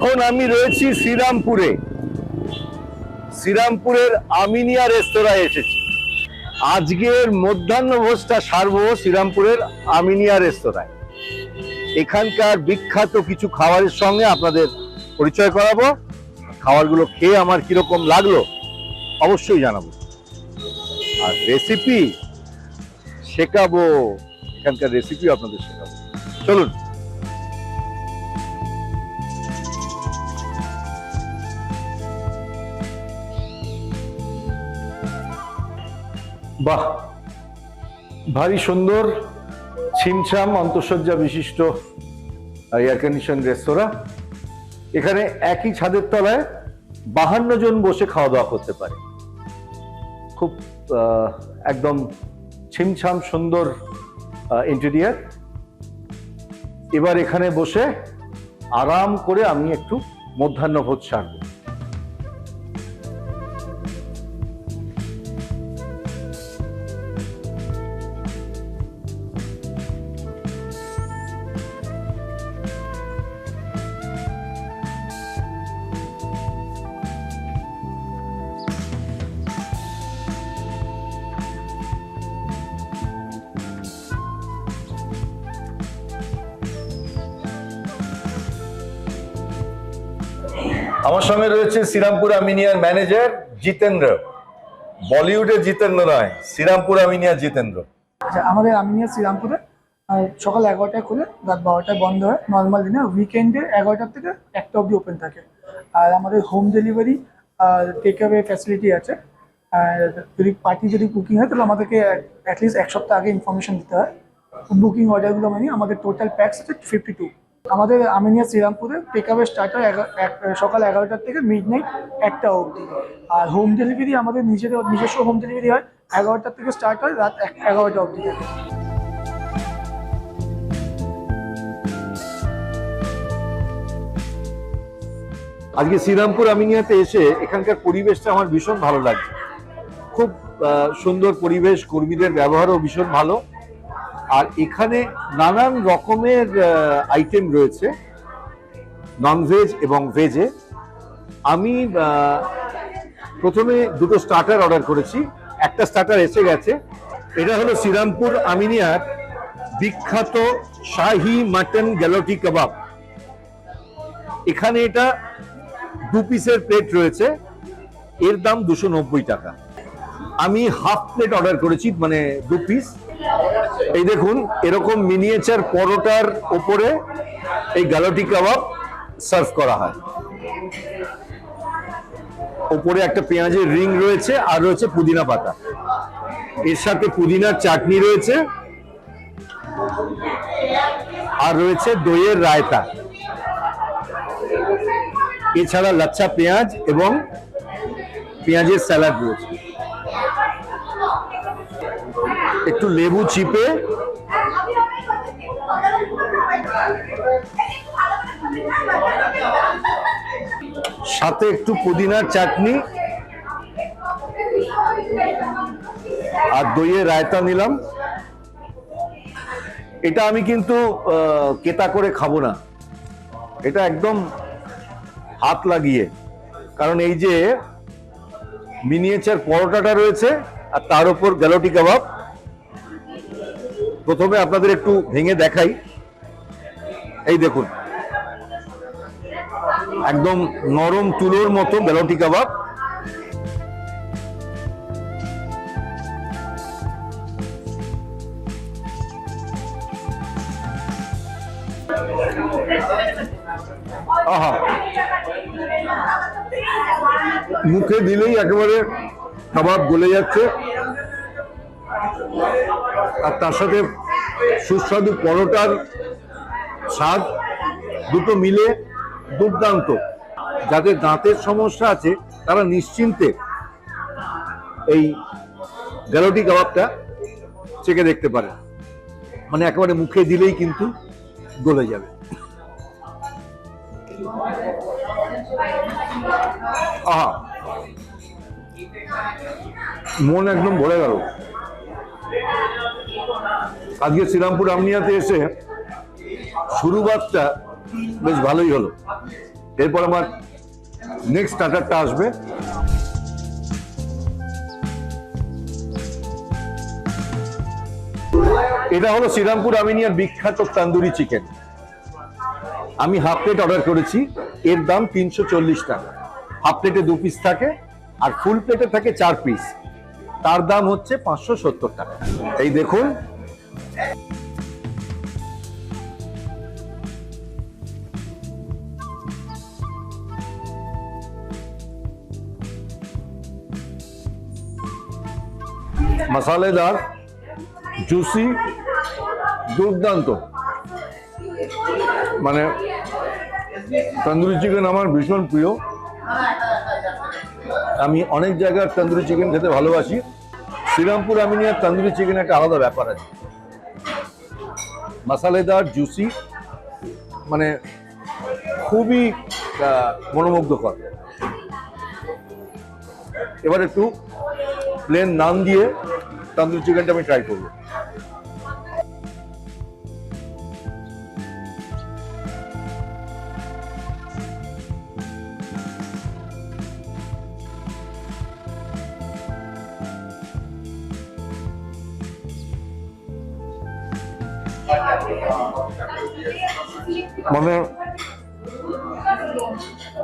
এখন আমি রয়েছি শ্রীরামপুরে। শ্রীরামপুরের আমিনিয়া রেস্তোরাঁয় এসেছি। আজকের মধ্যাহ্ন ভোজটা সারবো শ্রীরামপুরের আমিনিয়া রেস্তোরাঁয়। এখানকার বিখ্যাত কিছু খাবারের সঙ্গে আপনাদের পরিচয় করাবো। খাবারগুলো খেয়ে আমার কীরকম লাগল, অবশ্যই জানাব। আর রেসিপি শেখাবো, এখানকার রেসিপি আপনাদের শেখাবো। চলুন। বাহ, ভারী সুন্দর ছিমছাম অন্তঃসজ্জা বিশিষ্ট এয়ার কন্ডিশন রেস্তোরাঁ এখানে একই ছাদের তলায় বাহান্ন জন বসে খাওয়া দাওয়া করতে পারে। খুব একদম ছিমছাম সুন্দর ইন্টেরিয়ার এবার এখানে বসে আরাম করে আমি একটু মধ্যাহ্ন ভোজ রয়েছে শ্রীরামপুর আমিনিয়ার ম্যানেজার জিতেন্দ্র। বলিউডের জিতেন্দ্র নয়, শ্রীরামপুর আমিনিয়ার জিতেন্দ্র। আচ্ছা আমাদের আমিনিয়া শ্রীরামপুরে সকাল এগারোটায় খুলে, রাত বারোটায় বন্ধ হয় নর্মাল দিনে। উইকেন্ডে এগারোটার থেকে একটা অবধি ওপেন থাকে। আর আমাদের home delivery take away facility আছে। আর যদি পার্টি যদি বুকিং হয়, তাহলে আমাদেরকে অ্যাটলিস্ট এক সপ্তাহ আগে ইনফরমেশন দিতে হয়। বুকিং অর্ডারগুলো মানে আমাদের টোটাল প্যাক্স আছে ফিফটি টু আমাদের আমিনিয়া শ্রীরামপুরে পিক অ্যাওয়ে স্টার্ট হয় এগা- সকাল এগারোটার থেকে মিড নাইট একটা অবধি। আর হোম ডেলিভারি আমাদের নিজেদের, নিজস্ব হোম ডেলিভারি হয়, এগারোটার থেকে স্টার্ট হয়, রাত এগারোটা অবধি আজকে শ্রীরামপুর আমিনিয়াতে এসে এখানকার পরিবেশটা আমার ভীষণ ভালো লাগছে। খুব সুন্দর পরিবেশ, কর্মীদের ব্যবহারও ভীষণ ভালো। আর এখানে নানান রকমের আইটেম রয়েছে ননভেজ এবং ভেজে আমি প্রথমে দুটো স্টার্টার অর্ডার করেছি। একটা স্টার্টার এসে গেছে। এটা হলো শ্রীরামপুর আমিনিয়ার বিখ্যাত শাহি মাটন গ্যালোটি কাবাব। এখানে এটা দু পিসের প্লেট রয়েছে। এর দাম দুশো টাকা। আমি হাফ প্লেট অর্ডার করেছি মানে দু পিস এই দেখুন, এরকম মিনিয়েচার পরোটার ওপরে এই গ্যালোটি কাবাব সার্ভ করা হয়। ওপরে একটা পেঁয়াজের রিং রয়েছে, আর রয়েছে পুদিনা পাতা। এর সাথে পুদিনার চাটনি রয়েছে, আর রয়েছে দইয়ের রায়তা। এছাড়া লাচ্ছা পেঁয়াজ এবং পেঁয়াজের স্যালাড রয়েছে। একটু লেবু চিপে। সাথে একটু পুদিনার চাটনি। আর দইয়ের রায়তা নিলাম। এটা আমি কিন্তু কেতা করে খাব না। এটা একদম হাত লাগিয়ে। কারণ এই যে মিনিয়েচার পরোটাটা রয়েছে, আর তার উপর গ্যালোটি কাবাব। প্রথমে আপনাদের একটু ভেঙে দেখাই। এই দেখুন। একদম নরম তুলোর মতো গ্যালোটি কাবাব। আহা। মুখে দিলেই একেবারে কাবাব গলে যাচ্ছে। আর তার সাথে সুস্বাদু পরোটার স্বাদ দুটো মিলে দুর্দান্ত। যাদের দাঁতের সমস্যা আছে, তারা নিশ্চিন্তে এই গ্যালোটি কাবাবটা চেকে দেখতে পারে মানে একেবারে মুখে দিলেই কিন্তু গলে যাবে। আহা! মন একদম ভরে গেল। আজকে শ্রীরামপুর আমনিয়াতে এসে শুরুবাতটা বেশ ভালোই হলো। এরপর আমার নেক্সট স্টার্টারটা আসবে। এটা হলো শ্রীরামপুর আমিনিয়ার বিখ্যাত তান্দুরি চিকেন। আমি হাফ প্লেট অর্ডার করেছি। এর দাম তিনশো চল্লিশ টাকা। হাফ প্লেটে দু পিস থাকে আর ফুল প্লেটে থাকে চার পিস তার দাম হচ্ছে পাঁচশো সত্তর টাকা। এই দেখুন মশালেদার জুসি দুর্দান্ত। মানে তন্দুরি চিকেন আমার ভীষণ প্রিয়। আমি অনেক জায়গার তন্দুরি চিকেন খেতে ভালোবাসি। শ্রীরামপুর আমিনিয়ার তন্দুরি চিকেন একটা আলাদা ব্যাপার আছে। মশালেদার জুসি মানে খুবই মনোমুগ্ধকর। এবার একটু প্লেন নান দিয়ে তান্দুরি চিকেনটা আমি ট্রাই করব। মানে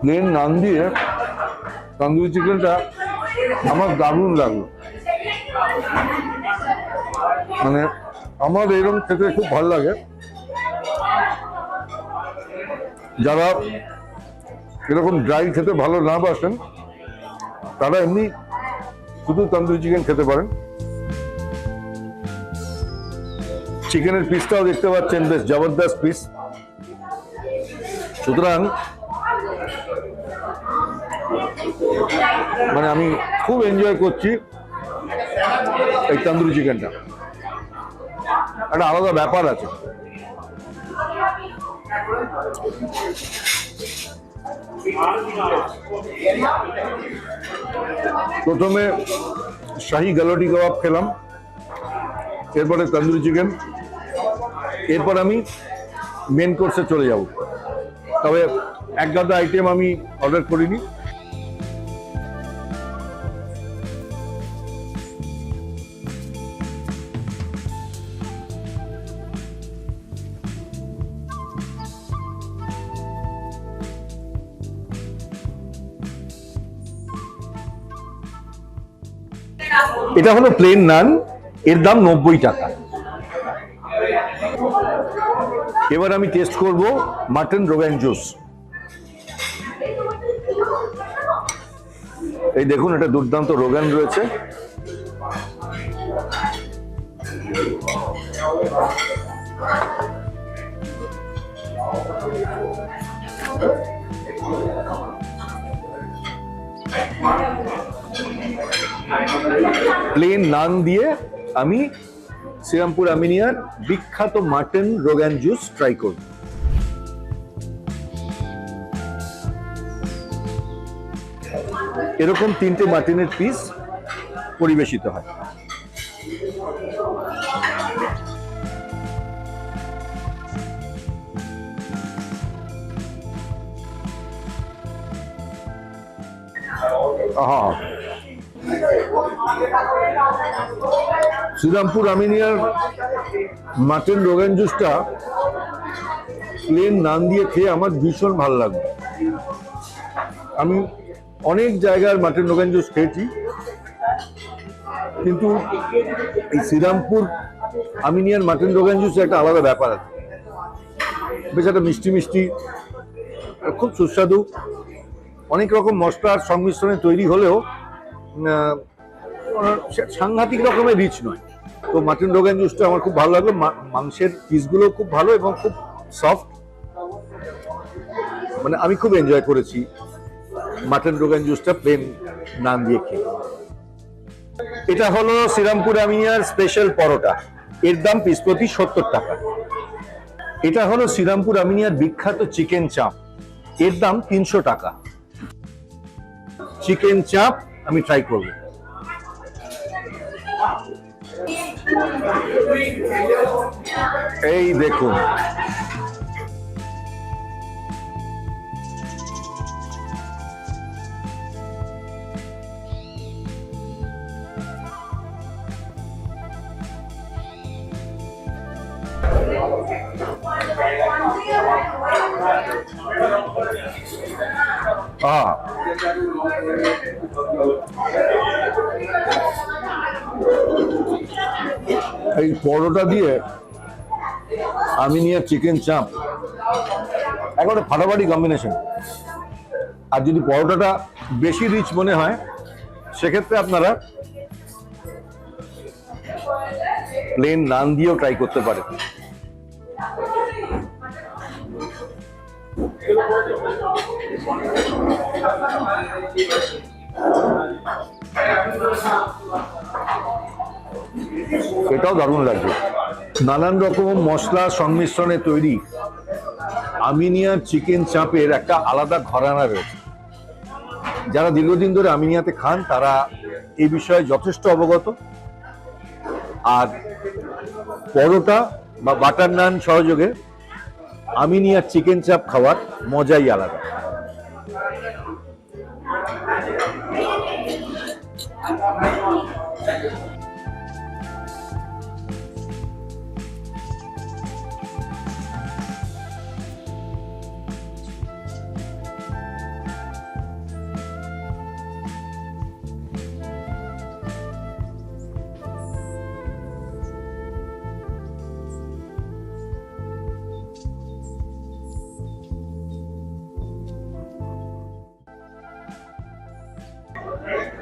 প্লেন নান দিয়ে তন্দুরি চিকেনটা আমার দারুণ লাগল। মানে আমার এরকম খেতে খুব ভালো লাগে। যারা এরকম ড্রাই খেতে ভালো না বাসেন, তারা এমনি শুধু তন্দুরি চিকেন খেতে পারেন। চিকেনের পিসটাও দেখতে পাচ্ছেন, বেশ জবরদস্ত পিস সুতরাং মানে আমি খুব এনজয় করছি এই তন্দুরি চিকেনটা। একটা আলাদা ব্যাপার আছে। প্রথমে শাহি গালটি কাবাব খেলাম, এরপরে তন্দুরি চিকেন। এরপর আমি মেন কোর্সে চলে যাব। তবে এক গাদা আইটেম আমি অর্ডার করিনি। এটা হলো প্লেন নান এর দাম নব্বই টাকা। এবার আমি টেস্ট করব মাটন রোগান জুস এই দেখুন, এটা দুর্দান্ত রোগান রয়েছে। প্লেন নান দিয়ে আমি শ্রীরামপুর আমিনিয়ার বিখ্যাত মাটন রোগান জুস ট্রাই করব এরকম তিনটে মাটনের পিস পরিবেশিত হয়। আহা। শ্রীরামপুর আমিনিয়ার মাটন রোগান জুসটা প্লেন নান দিয়ে খেয়ে আমার ভীষণ ভালো লাগবে আমি অনেক জায়গার মাটন রোগান জুস খেয়েছি, কিন্তু এই শ্রীরামপুর আমিনিয়ার মাটন রোগান জুস একটা আলাদা ব্যাপার আছে। বেশ একটা মিষ্টি মিষ্টি, খুব সুস্বাদু, অনেক রকম মশলার সংমিশ্রণে তৈরি হলেও সাংঘাতিক রকমের রিচ নয়। তো মাটন রোগান জুসটা আমার খুব ভালো লাগল। মাংসের পিসগুলো খুব ভালো এবং খুব সফট মানে আমি খুব এনজয় করেছি মাটন রোগান জুসটা প্লেন নান দিয়ে খেয়ে। এটা হলো শ্রীরামপুর আমিয়ার স্পেশাল পরোটা। এর দাম পিস প্রতি সত্তর টাকা। এটা হলো শ্রীরামপুর আমিনিয়ার বিখ্যাত চিকেন চাপ এর দাম তিনশো টাকা। চিকেন চাপ আমি ট্রাই করব। এই দেখুন। পরোটা দিয়ে আমি নিয়ে চিকেন চাপ একেবারে ফাটাফাটি কম্বিনেশন আর যদি পরোটাটা বেশি রিচ মনে হয়, সেক্ষেত্রে আপনারা প্লেন নান দিয়েও ট্রাই করতে পারেন। এটাও দারুণ লাগবে। নানান রকম মশলা সংমিশ্রণে তৈরি আমিনিয়ার চিকেন চাপের একটা আলাদা ঘরানা রয়েছে। যারা দীর্ঘদিন ধরে আমিনিয়াতে খান, তারা এই বিষয়ে যথেষ্ট অবগত। আর পরোটা বা বাটার নান সহযোগে আমিনিয়ার চিকেন চাপ খাওয়ার মজাই আলাদা।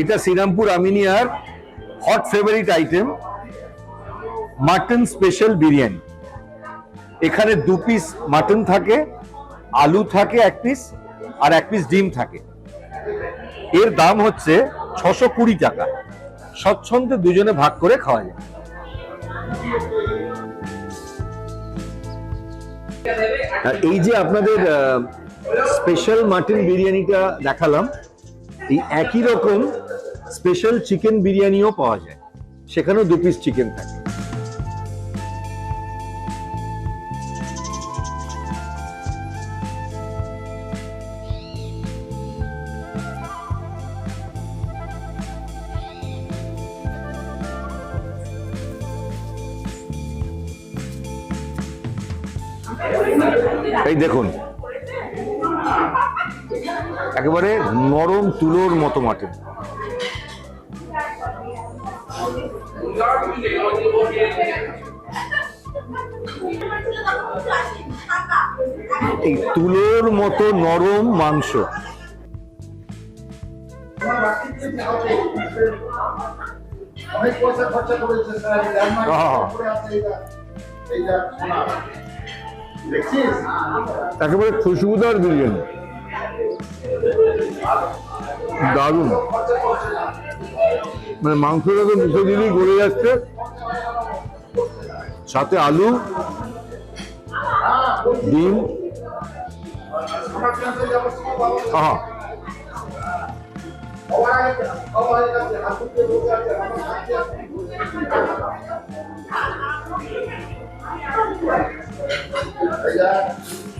এটা Serampore আমিনিয়ার hot favourite item mutton special biryani এখানে দু পিস মাটন থাকে, আলু থাকে এক পিস আর এক পিস ডিম থাকে। এর দাম হচ্ছে ছশো কুড়ি টাকা। স্বচ্ছন্দে দুজনে ভাগ করে খাওয়া যায়। এই যে আপনাদের স্পেশাল মাটন বিরিয়ানিটা দেখালাম, এই একই রকম স্পেশাল চিকেন বিরিয়ানিও পাওয়া যায়। সেখানেও দু পিস চিকেন থাকে। এই দেখুন, একেবারে নরম তুলোর মতো মাটন। তুলোর মতো নরম মাংস। একেবারে খুশবুদার বিরিয়ানি। দারুণ। মানে মাংসটা তো মুখে দিলেই গড়ে যাচ্ছে। সাথে আলু, ডিম এইটা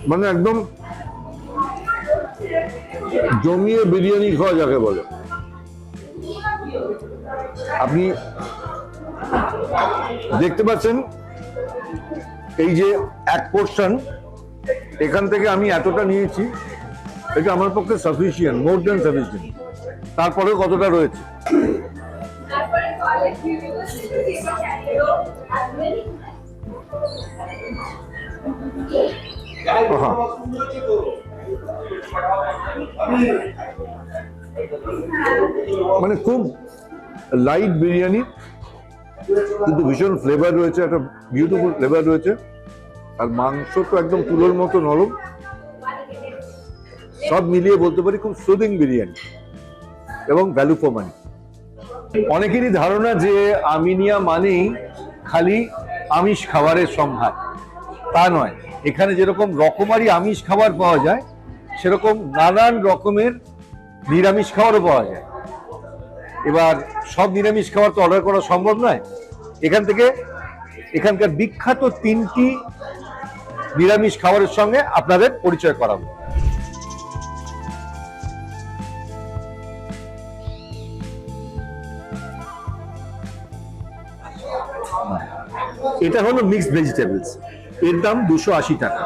মানে একদম জমিয়ে বিরিয়ানি খাওয়া যাকে বলে। আপনি দেখতে পাচ্ছেন এই যে এক পোর্শন এখান থেকে আমি এতটা নিয়েছি। এটা আমার পক্ষে সাফিসিয়েন্ট মোর দেন সাফিসিয়েন্ট তারপরেও কতটা রয়েছে? আহা। মানে খুব লাইট বিরিয়ানি কিন্তু ভীষণ ফ্লেভার রয়েছে একটা বিউটিফুল ফ্লেভার রয়েছে। আর মাংস তো একদম তুলোর মতো নরম। সব মিলিয়ে বলতে পারি খুব সুদিং বিরিয়ানি এবং ভ্যালু ফর মানি অনেকেরই ধারণা যে আমিনিয়া মানেই খালি আমিষ খাবারের সম্ভার। তা নয়। এখানে যেরকম রকমারি আমিষ খাবার পাওয়া যায়, সেরকম নানান রকমের নিরামিষ খাবারও পাওয়া যায়। এবার সব নিরামিষ খাবার তো অর্ডার করা সম্ভব নয়। এখান থেকে এখানকার বিখ্যাত তিনটি নিরামিষ খাবারের সঙ্গে আপনাদের পরিচয় করাবো। এটা হলো মিক্সড ভেজিটেবলস এর দাম দুশো আশি টাকা।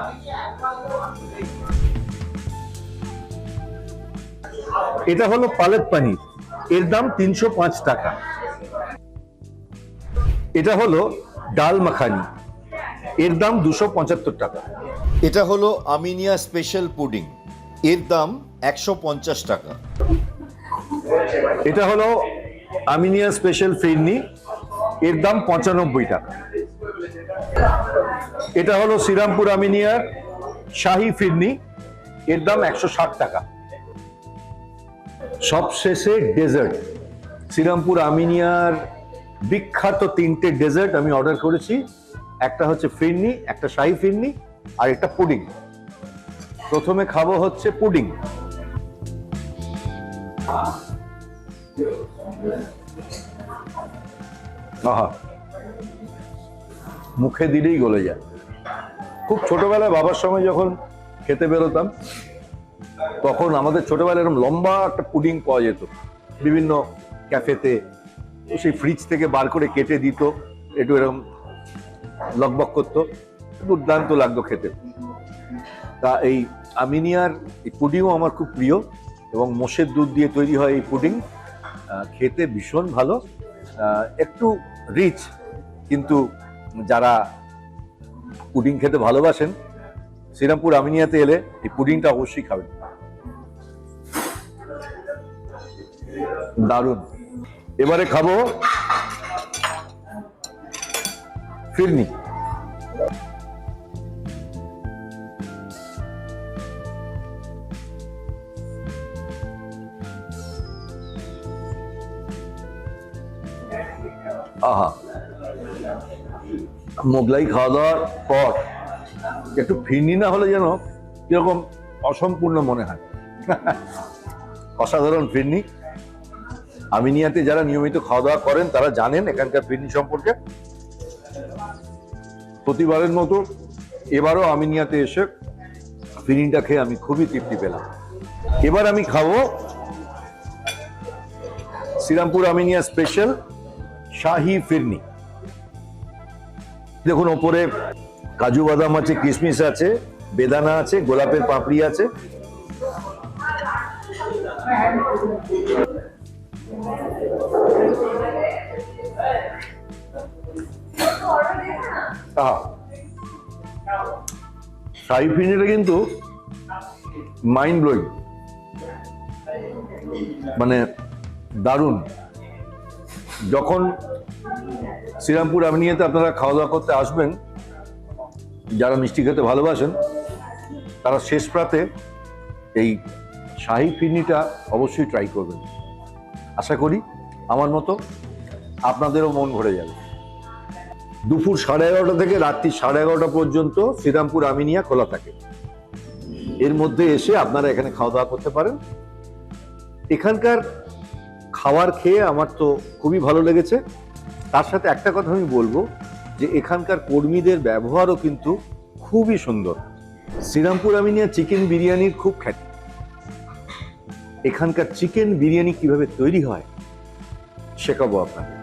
এটা হলো পালক পানির। এর দাম তিনশো পাঁচ টাকা। এটা হলো ডাল মাখানি। এর দাম দুশো পঁচাত্তর টাকা। এটা হলো আমিনিয়া স্পেশাল পুডিং। এর দাম একশো পঞ্চাশ টাকা। এটা হলো আমিনিয়া স্পেশাল ফিরনি। এর দাম পঁচানব্বই টাকা। এটা হলো শ্রীরামপুর আমিনিয়ার শাহী ফিরনি। এর দাম একশো ষাট টাকা। সবশেষে ডেজার্ট। শ্রীরামপুর আমিনিয়ার বিখ্যাত তিনটে ডেজার্ট আমি অর্ডার করেছি। একটা হচ্ছে ফিরনি, একটা শাহী ফিরনি, আর একটা পুডিং। প্রথমে খাব হচ্ছে পুডিং। মুখে দিলেই গলে যায়। খুব ছোটবেলায় বাবার সময় যখন খেতে বেরোতাম, তখন আমাদের ছোটবেলায় এরকম লম্বা একটা পুডিং পাওয়া যেত। বিভিন্ন ক্যাফেতে, সেই ফ্রিজ থেকে বার করে কেটে দিত, একটু এরকম লকবক করতো দুর্দান্ত লাগতো খেতে। তা এই আমিনিয়ার এই পুডিংও আমার খুব প্রিয় এবং মোষের দুধ দিয়ে তৈরি হয় এই পুডিং। খেতে ভীষণ ভালো। একটু রিচ কিন্তু যারা পুডিং খেতে ভালোবাসেন, শ্রীরামপুর আমিনিয়াতে এলে এই পুডিংটা অবশ্যই খাবেন। দারুণ। এবারে খাব ফিরনি। আহা। মোগলাই খাওয়া দাওয়ার পর একটু ফিরনি না হলে যেন কীরকম অসম্পূর্ণ মনে হয়। অসাধারণ ফিরনি। আমিনিয়াতে যারা নিয়মিত খাওয়া দাওয়া করেন, তারা জানেন এখানকার ফিরনি সম্পর্কে। প্রতিবারের মতো এবারও আমিনিয়াতে এসে ফিরনিটা খেয়ে আমি খুবই তৃপ্তি পেলাম। এবার আমি খাব শ্রীরামপুর আমিনিয়া স্পেশাল শাহি ফিরনি। দেখুন, ওপরে কাজু বাদাম আছে, কিশমিশ আছে, বেদানা আছে, গোলাপের পাপড়ি আছে। শাহি ফিরনিটা কিন্তু মাইন্ড ব্লোয়িং মানে দারুণ। যখন শ্রীরামপুর আমিনিয়াতে আপনারা খাওয়া দাওয়া করতে আসবেন, যারা মিষ্টি খেতে ভালোবাসেন, তারা শেষ প্রাতে এই শাহি ফিরনিটা অবশ্যই ট্রাই করবেন। আশা করি আমার মতো আপনাদেরও মন ভরে যাবে। দুপুর সাড়ে এগারোটা থেকে রাত্রি সাড়ে এগারোটা পর্যন্ত শ্রীরামপুর আমিনিয়া খোলা থাকে। এর মধ্যে এসে আপনারা এখানে খাওয়া দাওয়া করতে পারেন। এখানকার খাবার খেয়ে আমার তো খুবই ভালো লেগেছে। তার সাথে একটা কথা আমি বলব যে, এখানকার কর্মীদের ব্যবহারও কিন্তু খুবই সুন্দর। শ্রীরামপুর আমিনিয়া চিকেন বিরিয়ানির খুব খ্যাতি। এখানকার চিকেন বিরিয়ানি কীভাবে তৈরি হয় শেখাবো আপনাকে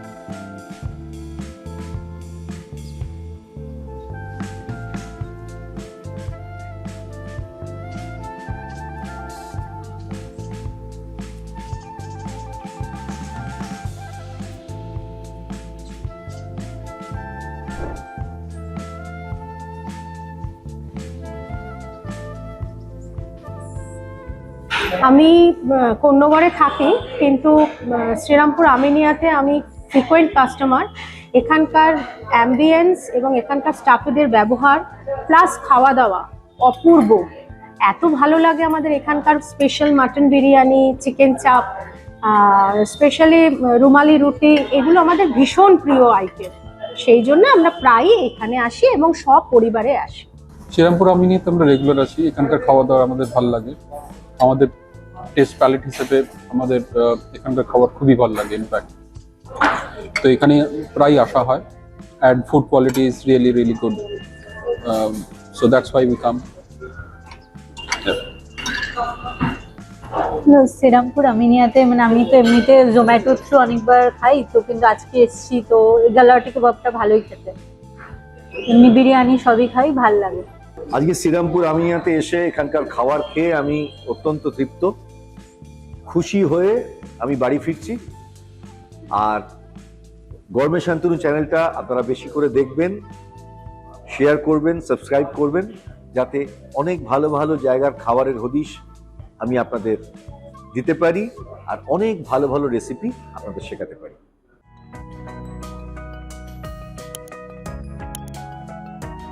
কন্যগড়ে থাকি, কিন্তু শ্রীরামপুর আমিনিয়াতে আমি ফ্রিকোয়েন্ট কাস্টমার এখানকার অ্যাম্বিয়েন্স এবং এখানকার স্টাফেদের ব্যবহার প্লাস খাওয়া দাওয়া অপূর্ব। এত ভালো লাগে আমাদের এখানকার special mutton biryani chicken chaap specially rumali roti, এগুলো আমাদের ভীষণ প্রিয় আইটেম। সেই জন্য আমরা প্রায়ই এখানে আসি এবং সব পরিবারে আসি। শ্রীরামপুর আমিনিতে আমরা রেগুলার আছি এখানকার খাওয়া দাওয়া আমাদের ভালো লাগে। আমাদের টেস্ট প্যালেট হিসেবে আমাদের আহ, এখানকার খাবার খুবই ভালো লাগে ইনফ্যাক্ট তো এখানে প্রায় আসা হয়। And food quality is really really good so that's why we come না, শ্রীরামপুর আমিনিয়াতে মানে আমি তো এমনিতে জোম্যাটো থ্রু অনেকবার খাই তো কিন্তু আজকে এসেছি তো গালাটি কাবাবটা ভালোই খেতে। এমনি বিরিয়ানি সবই খাই ভালো লাগে। আজকে শ্রীরামপুর আমিনিয়াতে এসে এখানকার খাবার খেয়ে আমি অত্যন্ত তৃপ্ত। খুশি হয়ে আমি বাড়ি ফিরছি। আর গরমে শান্তনু চ্যানেলটা আপনারা বেশি করে দেখবেন শেয়ার করবেন সাবস্ক্রাইব করবেন, যাতে অনেক ভালো ভালো জায়গার খাবারের হদিশ আমি আপনাদের দিতে পারি আর অনেক ভালো ভালো রেসিপি আপনাদের শেখাতে পারি।